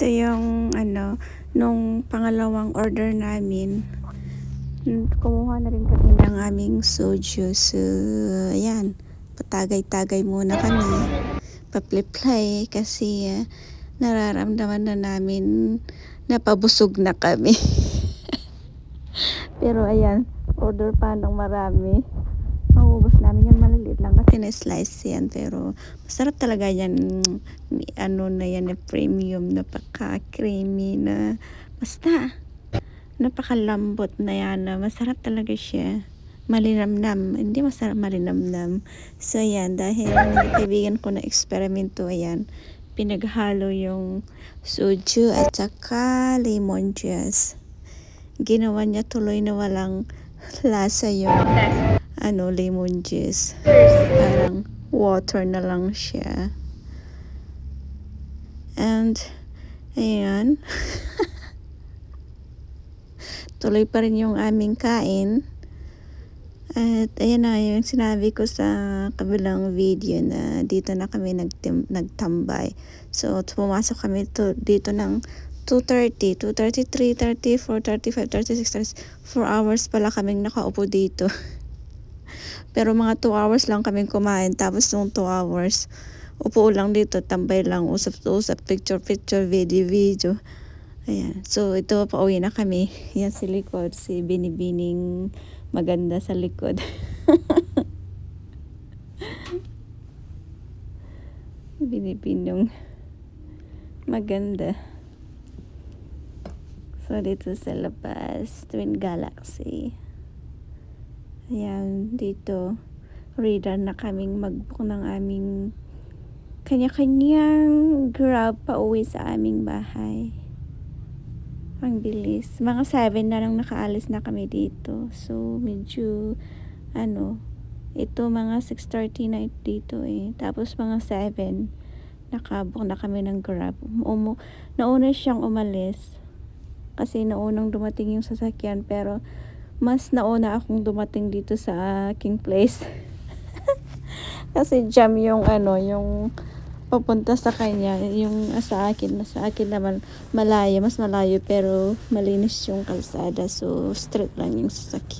Ito yung ano, nung pangalawang order namin. Hmm, Kumuha na rin kami ng aming soju. So, ayan. Patagay-tagay muna kami. Paplay kasi ah, nararamdaman na namin na pabusog na kami. Pero ayan, order pa ng marami. Maubos namin yan maliliit lang kasi na-slice yan. Pero masarap talaga yan. Ano na yan na premium, napaka-creamy na basta napakalambot na yan. na Masarap talaga siya. Malinamnam. Hindi masarap malinamnam. So yan, dahil kaibigan ko na eksperimento, ayan, pinaghalo yung soju at saka lemon juice. Ginawa niya tuloy na walang lasa yung ano, lemon juice. Parang water na lang siya. And, ayan. Tuloy pa rin yung aming kain. At ayan na yung sinabi ko sa kabilang video na dito na kami nagtim- nagtambay. So, pumasok kami to, dito ng 2.30, 2.30, 3.30, 4.35, 36, 4 hours pala kaming nakaupo dito. Pero mga 2 hours lang kaming kumain. Tapos nung 2 hours, upo lang dito, tambay lang, usap-usap, picture-picture, video-video. Ayan. So, ito, pauwi na kami. Yan si likod, si Binibining maganda sa likod. Binibinong maganda. So, dito sa labas, Twin Galaxy. Ayan, dito, reader na kaming magbook ng aming kanya-kanyang grab pa uwi sa aming bahay. Ang bilis. Mga 7 na lang nakaalis na kami dito. So, medyo, ano, ito mga 6.30 na dito eh. Tapos mga 7, nakabook na kami ng grab. Umu nauna siyang umalis. Kasi naunang dumating yung sasakyan. Pero, mas nauna akong dumating dito sa aking place. Kasi jam yung ano, yung papunta sa kanya, yung sa akin, sa akin naman malayo, mas malayo pero malinis yung kalsada. So, straight lang yung sasakyan.